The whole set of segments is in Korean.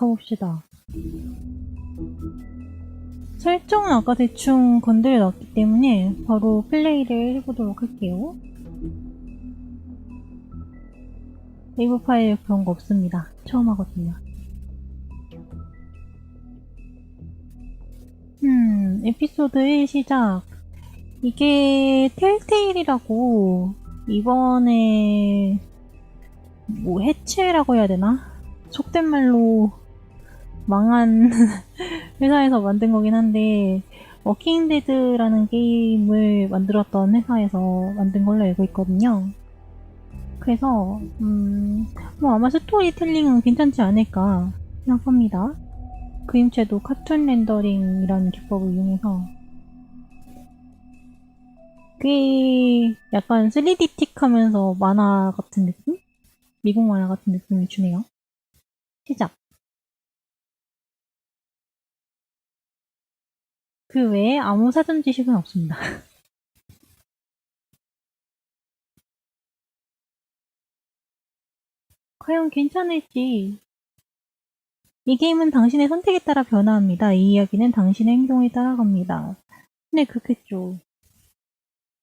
가봅시다. 설정은 아까 대충 건드려 놨기 때문에 바로 플레이를 해보도록 할게요. 세이브 파일 그런 거 없습니다. 처음 하거든요. 음, 에피소드 1 시작. 이게 텔테일이라고 이번에 뭐 해체라고 해야 되나? 속된 말로 망한 회사에서 만든 거긴 한데 워킹 데드라는 게임을 만들었던 회사에서 만든 걸로 알고 있거든요. 그래서 음, 뭐 아마 스토리텔링은 괜찮지 않을까 생각합니다. 그림체도 카툰 렌더링이라는 기법을 이용해서 꽤 약간 3D틱 하면서 만화 같은 느낌? 미국 만화 같은 느낌을 주네요. 시작. 그 외에 아무 사전 지식은 없습니다. 과연 괜찮을지. 이 게임은 당신의 선택에 따라 변화합니다. 이 이야기는 당신의 행동에 따라갑니다. 네, 그렇겠죠.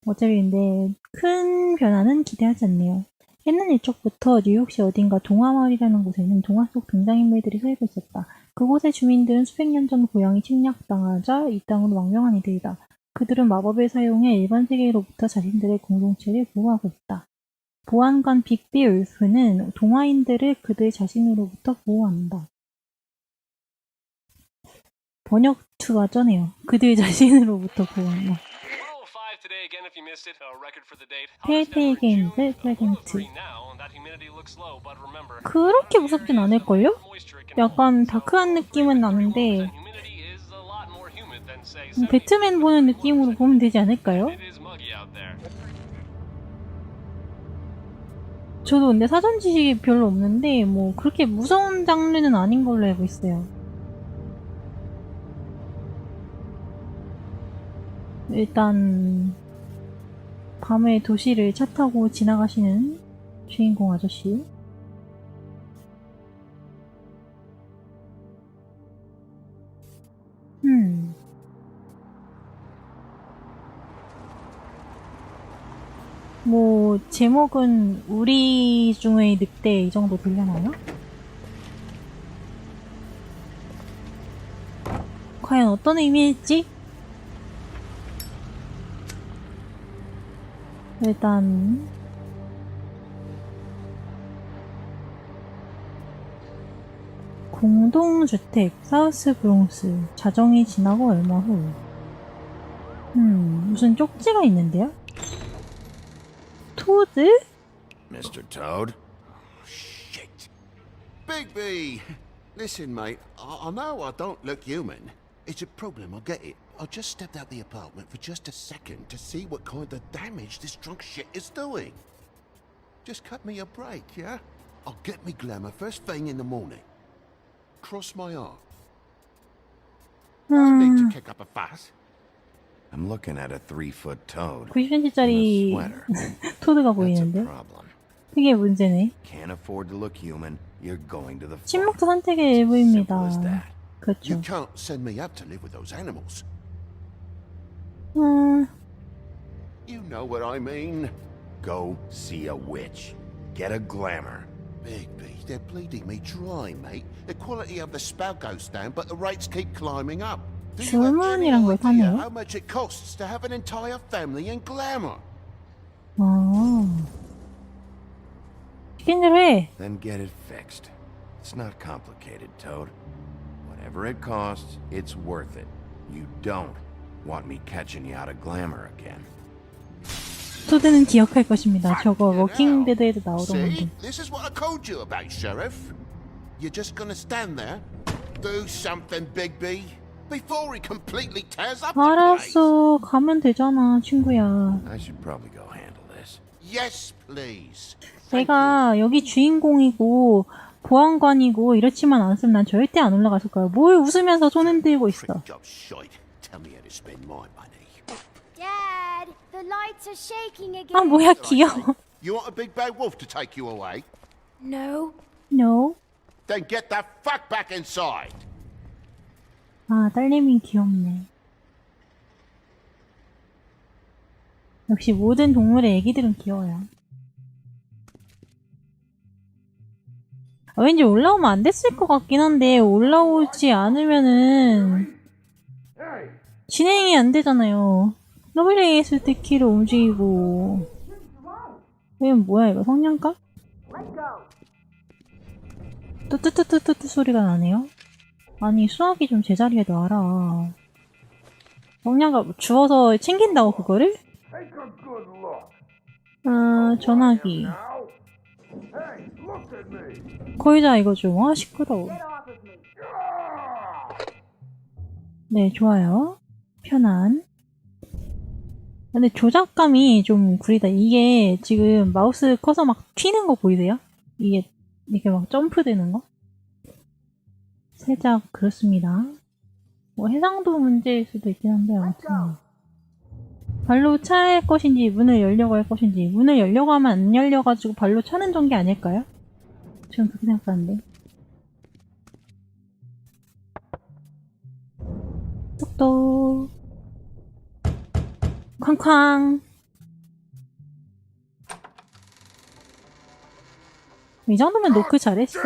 어차피 근데 큰 변화는 기대하지 않네요. 옛날 일적부터 뉴욕시 어딘가 동화마을이라는 곳에는 동화 속 등장인물들이 살고 있었다. 그곳의 주민들은 수백 년 전 고향이 침략당하자 이 땅으로 망명한 이들이다. 그들은 마법을 사용해 일반 세계로부터 자신들의 공동체를 보호하고 있다. 보안관 빅비 울프는 동화인들을 그들 자신으로부터 보호한다. 번역 투가 쩌네요. 그들 자신으로부터 보호한다. 텔테일 게임즈 프레젠트. 프레젠트 그렇게 무섭진 않을걸요? 약간 다크한 느낌은 나는데 음, 배트맨 보는 느낌으로 보면 되지 않을까요? 저도 근데 사전 지식이 별로 없는데 뭐 그렇게 무서운 장르는 아닌 걸로 알고 있어요. 일단 밤에 도시를 차 타고 지나가시는 주인공 아저씨. 음. 뭐 제목은 우리 중의 늑대 이 정도 되려나요? 과연 어떤 의미일지? 일단 공동주택 사우스 브롱스 자정이 지나고 얼마 후 음, 무슨 쪽지가 있는데요? 토드? Shit. Bigby! Listen, mate, I, I know I don't look human. It's a problem, I get it. I just stepped out the apartment for just a second to see what kind of damage this drunk shit is doing. Just cut me a break, yeah? I'll get me glamour first thing in the morning. Cross my heart. No need to kick up a fuss. I'm looking at a three-foot toad. 90cm짜리 in a sweater. 토드가 That's a 보이는데? problem. 그게 문제네. Can't afford to look human. You're going to the farm. 침묵도 선택의 Simple 일부입니다. as that. You 그렇죠. can't send me up to live with those animals. Uh... You know what I mean. Go see a witch. Get a glamour. Bigby, they're bleeding me dry, mate. The quality of the spell goes down, but the rates keep climbing up. Do you have any idea how much it costs to have an entire family in glamour? Oh. Then get it fixed. It's not complicated, Toad. Whatever it costs, it's worth it. You don't want me catching you out of glamour again. 토드는 기억할 것입니다. 저거 워킹. 데드에도 나오던 See, 건데. this is what I called you about, Sheriff. You're just gonna stand there, do something, Bigby, before he completely tears up the place. 알았어. 가면 되잖아, 친구야. I should probably go handle this. Yes, please. 내가 여기 주인공이고 보안관이고 이렇지만 않았으면 난 절대 안 올라갔을 거야. 뭘 웃으면서 손 흔들고 있어. Prick job shite. Tell me how to spend my money. Dad, the lights are shaking again. 아 뭐야 귀여워. You want a big bad wolf to take you away? No. No. Then get the fuck back inside. 아, 딸내미 귀엽네. 역시 모든 동물의 애기들은 귀여워요. 아, 왠지 올라오면 안 됐을 것 같긴 한데, 올라오지 않으면은, 진행이 안 되잖아요. WASD 키로 움직이고. 이건 뭐야, 이거 성냥가? 뚜뚜뚜뚜뚜 소리가 나네요. 아니 수학이 좀 제자리에 놔라. 뭐 주워서 챙긴다고 그거를? 아 전화기. 거의 다 이거죠. 아 시끄러워. 네 좋아요. 편안. 근데 조작감이 좀 구리다. 이게 지금 마우스 커서 막 튀는 거 보이세요? 이게 이게 막 점프되는 거? 살짝 그렇습니다. 뭐 해상도 문제일 수도 있긴 한데 아무튼 발로 찰 것인지 문을 열려고 할 것인지 문을 열려고 하면 안 열려가지고 발로 차는 전개 아닐까요? 저는 그렇게 생각하는데 똑똑 쾅쾅 이 정도면 노크 잘했어!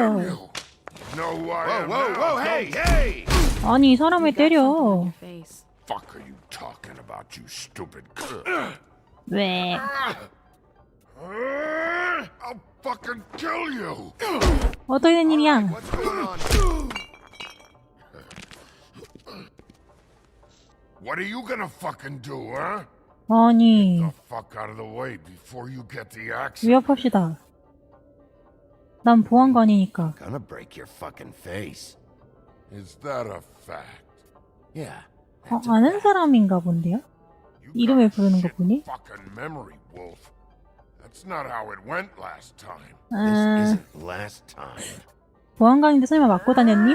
아니 사람을 때려? 왜. 어떻게 된 일이야? What are you gonna fucking do, huh? 아니. 위협합시다 난 보안관이니까 Gonna break your fucking face. Is that a fact? Yeah. 어, 아는 사람인가 본데요? You 이름을 got 부르는 거 shit 보니? Fucking memory, Wolf. That's not how it went last time. 아, This isn't last time. 보안관인데 설마 맞고 다녔니?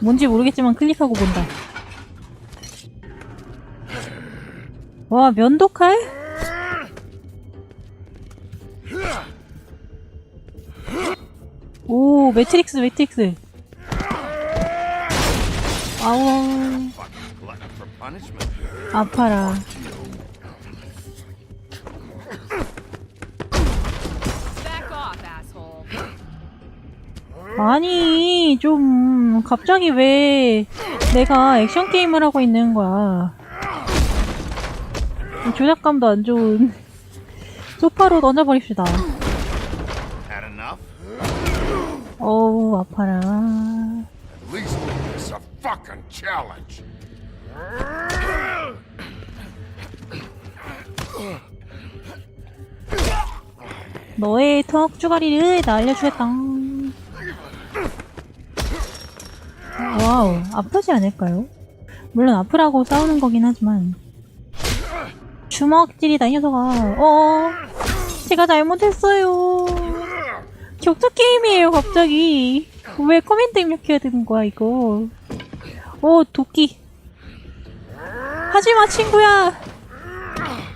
뭔지 모르겠지만 클릭하고 본다. 와, 면도칼? 오, 매트릭스, 매트릭스. 아우. 아파라. 아니, 좀, 갑자기 왜 내가 액션 게임을 하고 있는 거야. 조작감도 안 좋은. 소파로 던져버립시다. 어우, 아파라. 너의 턱 주가리를 나 알려주겠다. 와우, 아프지 않을까요? 물론 아프라고 싸우는 거긴 하지만. 주먹질이다, 이 녀석아. 어, 제가 잘못했어요. 격투 게임이에요, 갑자기. 왜 커맨드 입력해야 되는 거야, 이거. 오, 도끼. 하지마, 친구야.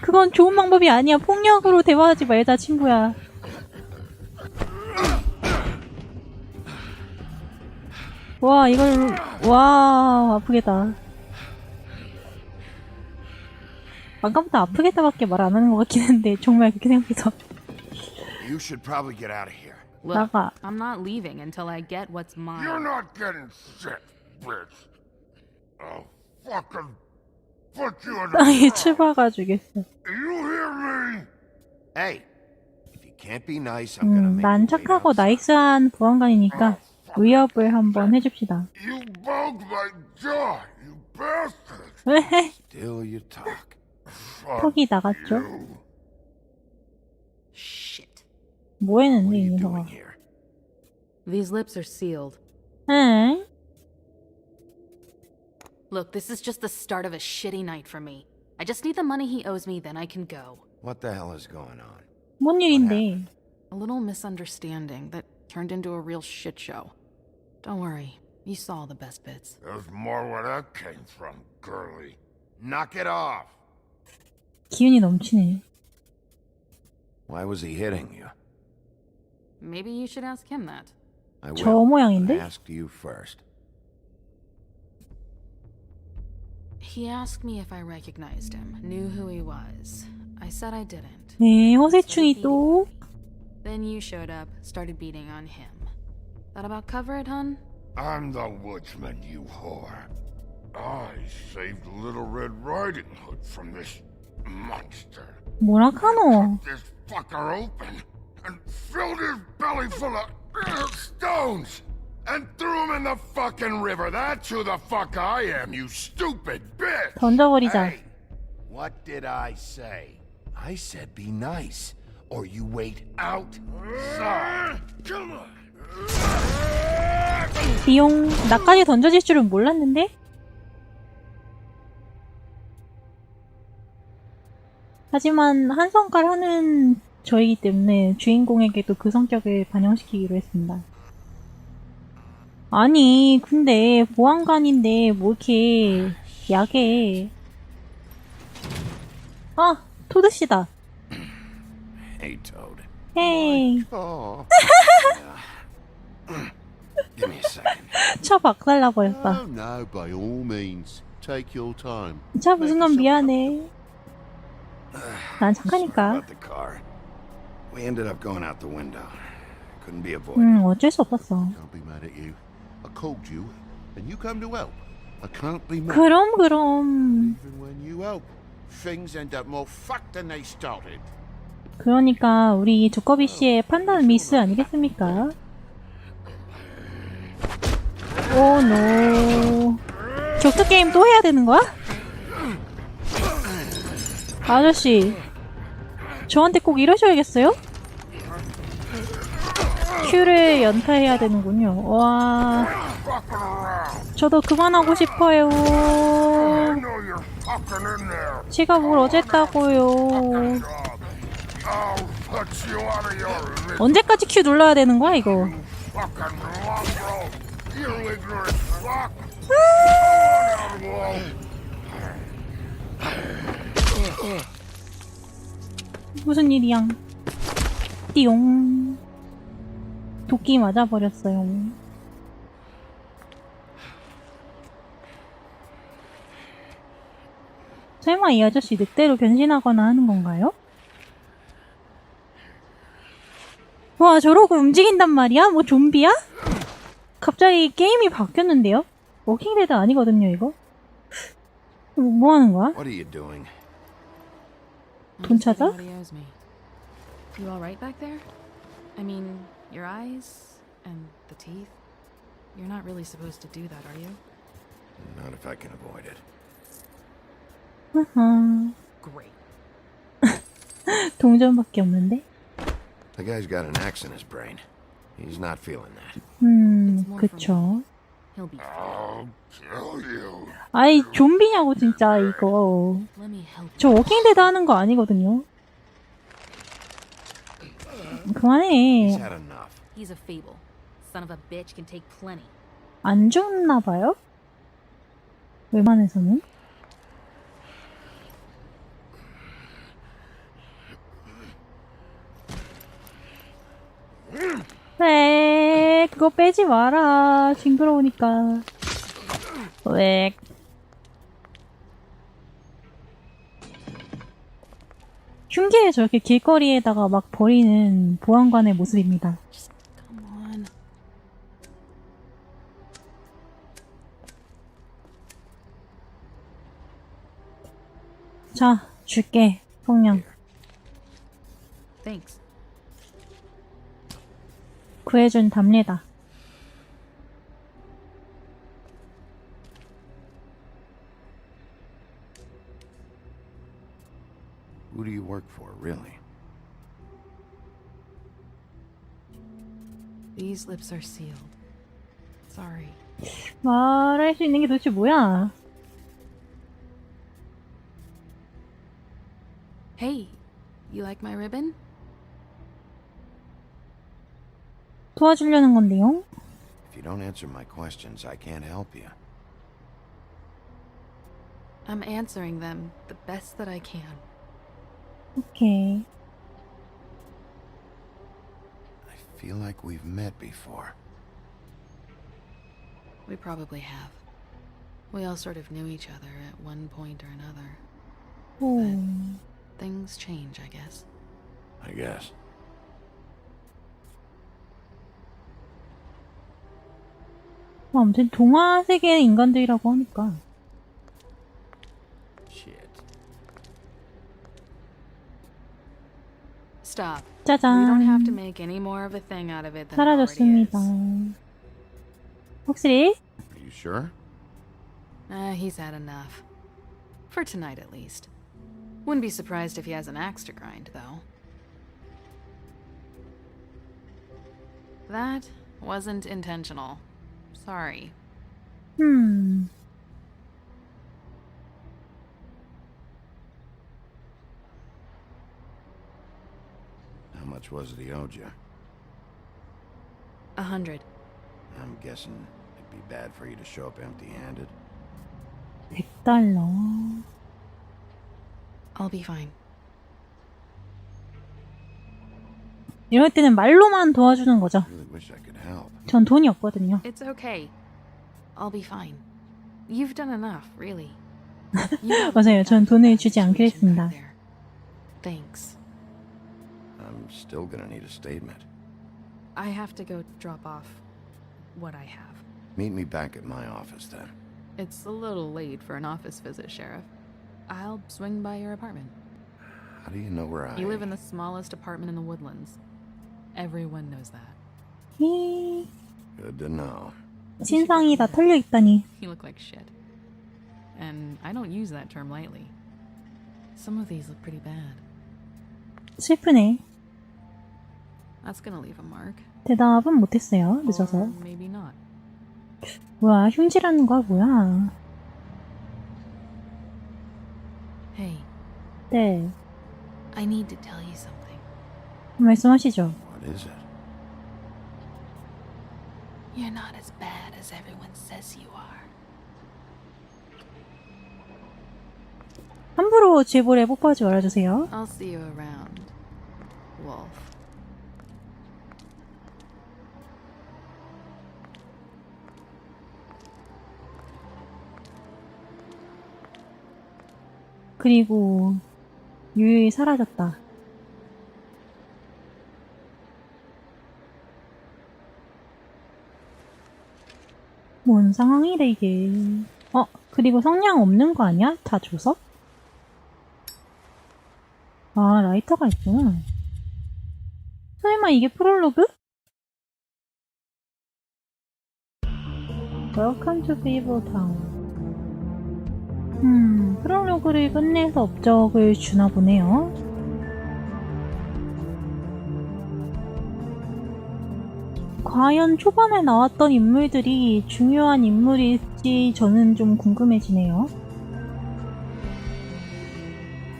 그건 좋은 방법이 아니야. 폭력으로 대화하지 말자, 친구야. 와, 이걸, 와, 아프겠다. 아까부터 아프겠다밖에 말 안 하는 것 같긴 한데, 정말 그렇게 생각해서. You should probably get out of here. Look, 나가. I'm not leaving until I get what's mine. You're not getting shit, bitch. I'll fucking put you in 땅에 the 치박아 주겠어. You hear me? Hey, if you can't be nice, I'm gonna 음, make 난 you wait 착하고 outside. 나이스한 보안관이니까 위협을 한번 해줍시다. You bugged my jaw, you bastard. 왜? Still you talk. 턱이 나갔죠? You. Shit. 뭐 What 했는데, are 이 you 녀석아. doing here? These lips are sealed. 응? Look, this is just the start of a shitty night for me. I just need the money he owes me, then I can go. What the hell is going on? 뭔 일인데? A little misunderstanding that turned into a real shit show. Don't worry, you saw the best bits. There's more where that came from, girly. Knock it off. 기운이 넘치네. Why was he hitting you? Maybe you should ask him that. I 저 will. 모양인데? I asked you first. He asked me if I recognized him, knew who he was. I said I didn't. 네, Started 허세충이 beating 또. on me. Then you showed up, started beating on him. That about cover it, hun? I'm the woodsman, you whore. I saved Little Red Riding Hood from this monster. 뭐라 카노? This fucker open and filled his belly full of uh, stones and threw him in the fucking river. That's who the fuck I am, you stupid bitch. 던져버리자. Hey, what did I say? I said be nice, or you wait outside. Come on. 비용 나까지 던져질 줄은 몰랐는데? 하지만 한 성깔 하는 저이기 때문에 주인공에게도 그 성격을 반영시키기로 했습니다. 아니, 근데 보안관인데 뭐 이렇게 약해. 아, 토드씨다. Hey. 헤이, Oh, Give me a 차 박살나버렸다. oh no, by all means. Take your time. 차 무슨 건 미안해. 난 착하니까. About the car. We ended up going out the window. Couldn't be avoided. 음, 어쩔 수 없었어. Can't be mad at you. I called you, and you come to help. I can't be mad. 그럼, 그럼. Even when you help, things end up more fucked than they started. 그러니까 우리 두꺼비 씨의 판단 미스 아니겠습니까? 오, 노. 격투 게임 또 해야 되는 거야? 아저씨, 저한테 꼭 이러셔야겠어요? 큐를 연타해야 되는군요. 와, 저도 그만하고 싶어요. 제가 뭘 어쨌다고요. 언제까지 큐 눌러야 되는 거야, 이거? 무슨 일이야? 띠용. 도끼 맞아버렸어요. 설마 이 아저씨 늑대로 변신하거나 하는 건가요? 와, 저러고 움직인단 말이야? 뭐 좀비야? 갑자기 게임이 바뀌었는데요? 워킹데드 아니거든요, 이거? 이거 뭐 하는 거야? What are you doing? 돈 찾아? he owes me. You all right back there? I mean, your eyes and the teeth. You're not really supposed to do that, are you? Not if I can avoid it. 아하, Great. 동전밖에 없는데? The guy's got an axe in his brain. He's not feeling that. 음, 그쵸. Kill you. 아이, 좀비냐고, 진짜, 이거. Let me help. 저 워킹데드 하는 거 아니거든요. He's 그만해. had enough. He's a fable. Son of a bitch can take plenty. 안 좋나봐요? 웬만해서는? 왜, 그거 빼지 마라. 징그러우니까. 왜. 흉계에 저렇게 길거리에다가 막 버리는 보안관의 모습입니다. 자, 줄게, 성냥. Thanks. 구해준 답니다. really? These lips are sealed. Sorry. 말할 수 있는 게 도대체 뭐야? Hey, you like my ribbon? 도와주려는 건데요? If you don't answer my questions, I can't help you. I'm answering them the best that I can. 오케이. I feel like we've met before. We probably have. We all sort of knew each other at one point or another. 오. Things change, I guess. I guess. 뭐 아무튼 동화 세계의 인간들이라고 하니까. Stop. We don't have to 짜잔. make any more of a thing out of it than it already 사라졌습니다. is. 확실히? Are you sure? Uh, he's had enough. For tonight, at least. Wouldn't be surprised if he has an axe to grind, though. That wasn't intentional. Sorry. 음. much was it he owed you? A hundred. I'm guessing it'd be bad for you to show up empty-handed. 100달러. I'll be fine. 이럴 때는 말로만 도와주는 거죠. I really wish I could help. 전 돈이 없거든요. It's okay. I'll be fine. You've done enough, really. You don't 맞아요. need 전 that 돈을 bad 주지 situation 않겠습니다. back there. Thanks. I'm still gonna need a statement. I have to go drop off what I have. Meet me back at my office then. It's a little late for an office visit, Sheriff. I'll swing by your apartment. How do you know where I You live in the smallest apartment in the woodlands. Everyone knows that. 히, Good to know. 신상이 다 털려 있다니. You look like shit. And I don't use that term lightly. Some of these look pretty bad. 슬프네. That's gonna leave a mark. 대답은 못했어요. 늦어서. Or maybe not. 뭐야, 흉지라는 거야, 뭐야. Hey, 네. I need to tell you something. 말씀하시죠. What is it? You're not as bad as everyone says you are. 함부로 제볼에 뽀뽀하지 말아주세요. I'll see you around, Wolf. 그리고 유유히 사라졌다. 뭔 상황이래 이게. 어, 그리고 성냥 없는 거 아니야? 다 줘서? 아, 라이터가 있구나. 설마 이게 프롤로그? Welcome to Fable Town. 음, 프롤로그를 끝내서 업적을 주나 보네요. 과연 초반에 나왔던 인물들이 중요한 인물일지 저는 좀 궁금해지네요.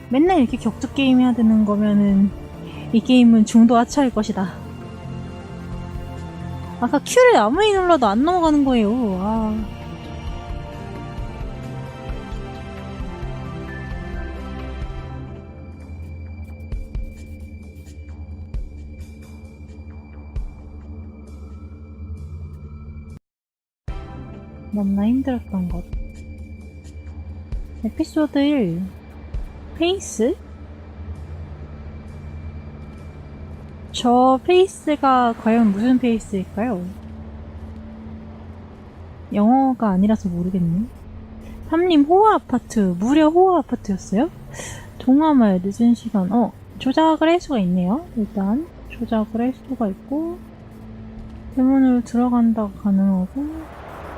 맨날 이렇게 격투 게임 해야 되는 거면은 이 게임은 중도 하차일 것이다. 아까 Q를 아무리 눌러도 안 넘어가는 거예요. 아. 너무나 힘들었던 것. 에피소드 1. 페이스? 저 페이스가 과연 무슨 페이스일까요? 영어가 아니라서 모르겠네. 삼림 호화 아파트, 무려 호화 아파트였어요? 동화말 늦은 시간, 어, 조작을 할 수가 있네요. 일단, 조작을 할 수가 있고, 대문으로 들어간다가 가능하고,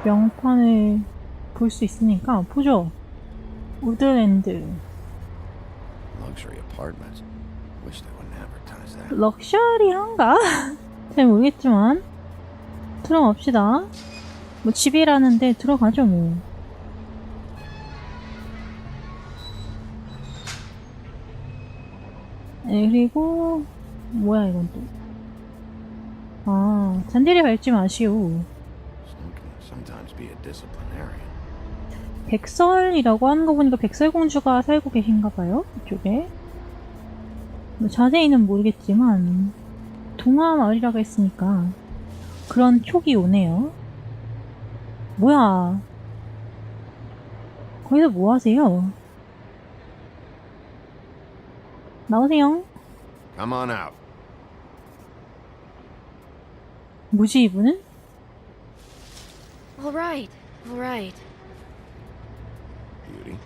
명판을 볼 수 있으니까, 보죠. 우드랜드. 럭셔리한가? 잘 모르겠지만 들어갑시다. 뭐 집이라는데 들어가죠 뭐. 네, 그리고 뭐야 이건 또. 아 잔디를 밟지 마시오. Be a disciplinarian. 백설이라고 하는 거 보니까 백설공주가 살고 계신가 봐요 이쪽에. 뭐 자세히는 모르겠지만 동화 마을이라고 했으니까 그런 촉이 오네요. 뭐야? 거기서 뭐 하세요? 나오세요. Come on out. 뭐지 이분은? All right, all right. Beauty.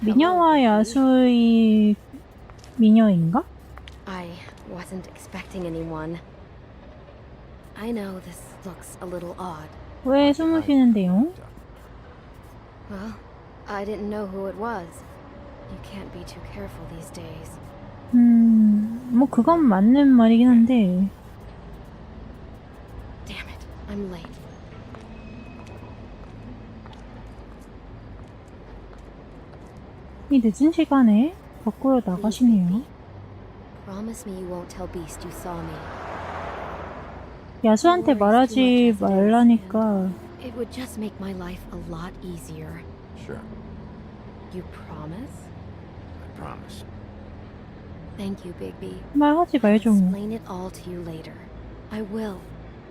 미녀와 야수의 미녀인가? I wasn't expecting anyone. I know this looks a little odd. 왜 숨으시는데요? Well, I didn't know who it was. You can't be too careful these days. 음, 뭐 그건 맞는 말이긴 한데 Damn it, I'm late. 이 늦은 시간에 밖으로 나가시네요. Promise me you won't tell Beast you saw me. 야수한테 말하지 말라니까 It would just make my life a lot easier. Sure. You promise? I promise. Thank you, Bigby. 말하지 말죠. 뭐. Explain it all to you later. I will,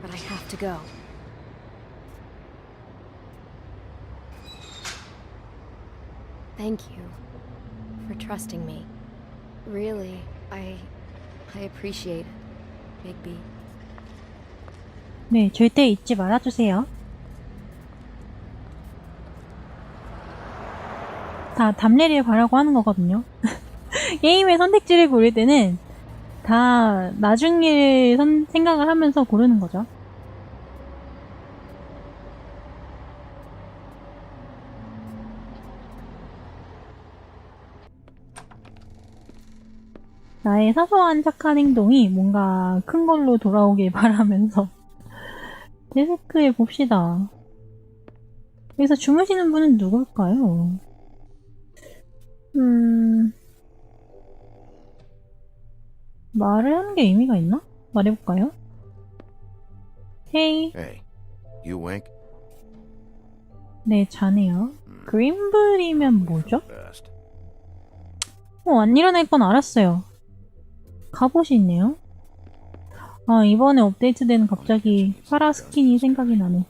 But I have to go. Thank you for trusting me. Really, I I appreciate it, Bigby. 네, 절대 잊지 말아주세요. 다 답례를 바라고 하는 거거든요. 게임의 선택지를 고를 때는 다 나중 일 선- 생각을 하면서 고르는 거죠. 나의 사소한 착한 행동이 뭔가 큰 걸로 돌아오길 바라면서 데스크에 봅시다. 여기서 주무시는 분은 누굴까요? 음, 말을 하는 게 의미가 있나? 말해볼까요? 헤이, Hey, you awake? 네, 자네요. 그린블이면 뭐죠? Best. 어, 안 일어날 건 알았어요. 갑옷이 있네요. 아, 이번에 업데이트된 갑자기 파라 스킨이 생각이 나네.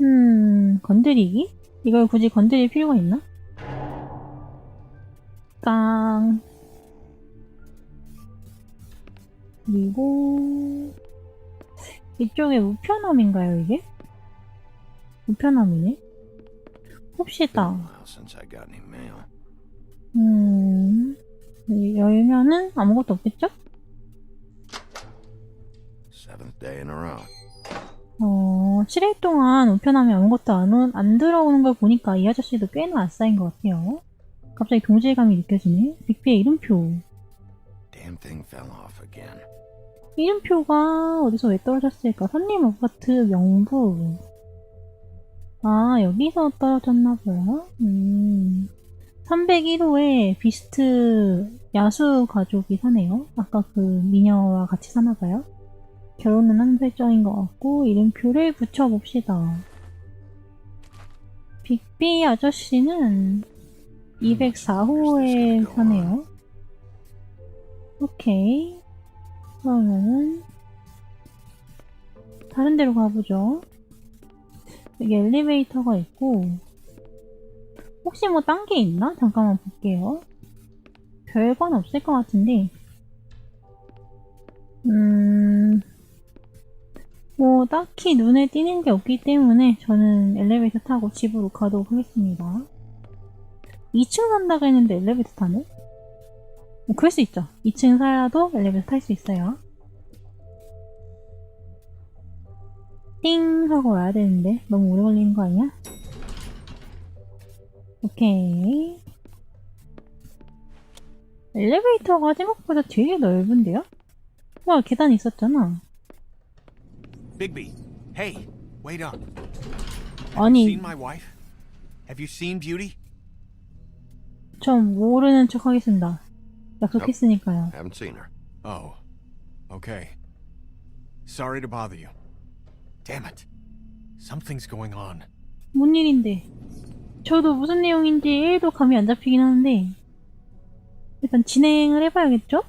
음, 건드리기? 이걸 굳이 건드릴 필요가 있나? 깡. 그리고, 이쪽에 우편함인가요, 이게? 우편함이네? 봅시다. 음, 이 열면은 아무것도 없겠죠? 어, 7일 동안 우편함에 아무것도 안, 오- 안 들어오는 걸 보니까 이 아저씨도 꽤나 아싸인 것 같아요. 갑자기 동질감이 느껴지네. 빅비의 이름표. Damn thing fell off again. 이름표가 어디서 왜 떨어졌을까? 손님 아파트 명부. 아, 여기서 떨어졌나봐요. 음. 301호에 비스트 야수 가족이 사네요. 아까 그 미녀와 같이 사나봐요. 결혼은 한 설정인 것 같고, 이름표를 붙여봅시다. 빅비 아저씨는 204호에 사네요. 오케이. 그러면은 다른 데로 가보죠. 여기 엘리베이터가 있고 혹시 뭐 딴 게 있나? 잠깐만 볼게요. 별건 없을 것 같은데 음... 뭐 딱히 눈에 띄는 게 없기 때문에 저는 엘리베이터 타고 집으로 가도록 하겠습니다. 2층 산다고 했는데 엘리베이터 타네? 뭐 그럴 수 있죠. 2층 살아도 엘리베이터 탈 수 있어요. 띵 하고 와야 되는데 너무 오래 걸리는 거 아니야? 오케이. 엘리베이터가 생각보다 되게 넓은데요? 와 계단 있었잖아. Bigby, hey, wait up. 아니? 전 모르는 척 하겠습니다. 약속했으니까요. Haven't seen her. Oh, okay. Sorry to bother you. Damn it. Something's going on. 뭔 일인데? 저도 무슨 내용인지 1도 감이 안 잡히긴 하는데 일단 진행을 해봐야겠죠?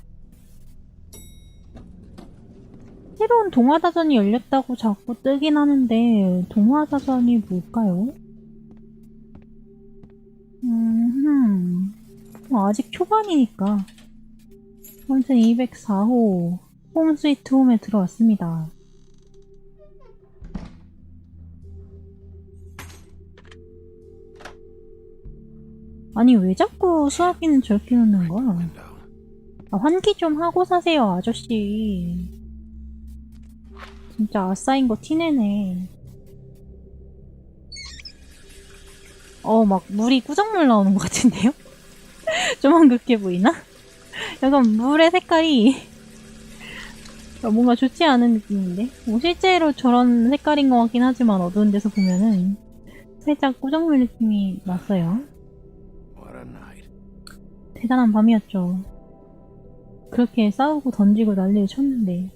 새로운 동화다전이 열렸다고 자꾸 뜨긴 하는데 동화다전이 뭘까요? 음, 아직 초반이니까 아무튼 204호 홈 스위트 홈에 들어왔습니다. 아니 왜 자꾸 수학기는 저렇게 놓는 거야? 아, 환기 좀 하고 사세요 아저씨. 진짜 아싸인 거 티내네. 어, 막 물이 꾸정물 나오는 것 같은데요? 좀 한급해 보이나? 약간 물의 색깔이 뭔가 좋지 않은 느낌인데? 뭐 실제로 저런 색깔인 것 같긴 하지만 어두운 데서 보면은 살짝 꾸정물 느낌이 났어요. 대단한 밤이었죠. 그렇게 싸우고 던지고 난리를 쳤는데